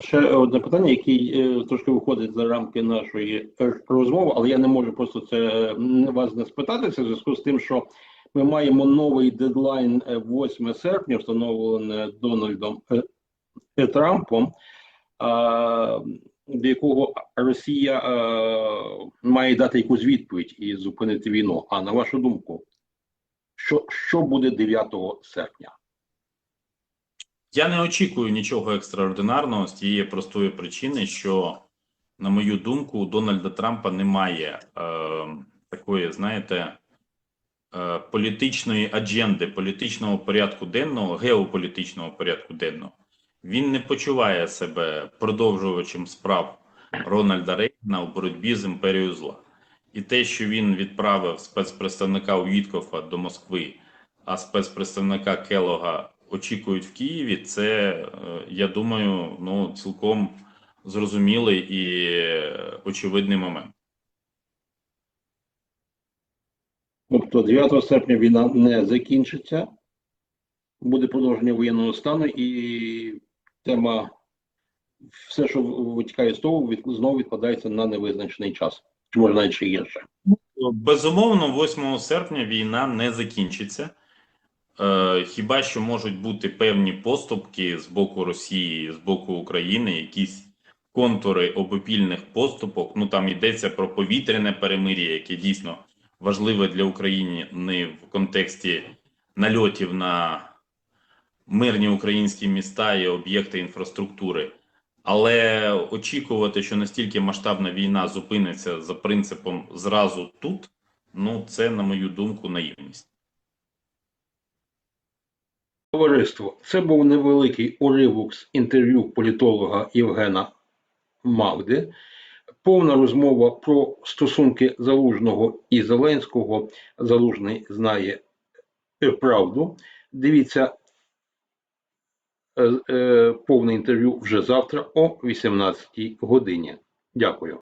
Ще одне питання, яке е, трошки виходить за рамки нашої е, розмови, але я не можу просто це е, вас не спитатися в зв'язку з тим, що ми маємо новий дедлайн е, 8 серпня, встановлений Дональдом е, е, Трампом, до якого Росія е, має дати якусь відповідь і зупинити війну. А на вашу думку, що, що буде 9 серпня? Я не очікую нічого екстраординарного з тієї простої причини, що, на мою думку, у Дональда Трампа немає е, такої, знаєте, е, політичної адженди, політичного порядку денного, геополітичного порядку денного. Він не почуває себе продовжувачем справ Рональда Рейгана у боротьбі з імперією зла. І те, що він відправив спецпредставника Уіткофа до Москви, а спецпредставника Келога очікують в Києві, це, е, я думаю, ну, цілком зрозумілий і очевидний момент. Тобто 9 серпня війна не закінчиться, буде продовження воєнного стану, і тема, все, що витікає з того, від, знову відкладається на невизначений час. Чи може навіть ще гірше. Безумовно, 8 серпня війна не закінчиться. Е, Хіба що можуть бути певні поступки з боку Росії, з боку України, якісь контури обопільних поступок. Ну там йдеться про повітряне перемир'я, яке дійсно важливе для України не в контексті нальотів на мирні українські міста і об'єкти інфраструктури. Але очікувати, що настільки масштабна війна зупиниться за принципом зразу тут, ну це, на мою думку, наївність. Товариство, це був невеликий уривок з інтерв'ю політолога Євгена Мавди. Повна розмова про стосунки Залужного і Зеленського. Залужний знає е, правду. Дивіться е, е, повне інтерв'ю вже завтра о 18 годині. Дякую.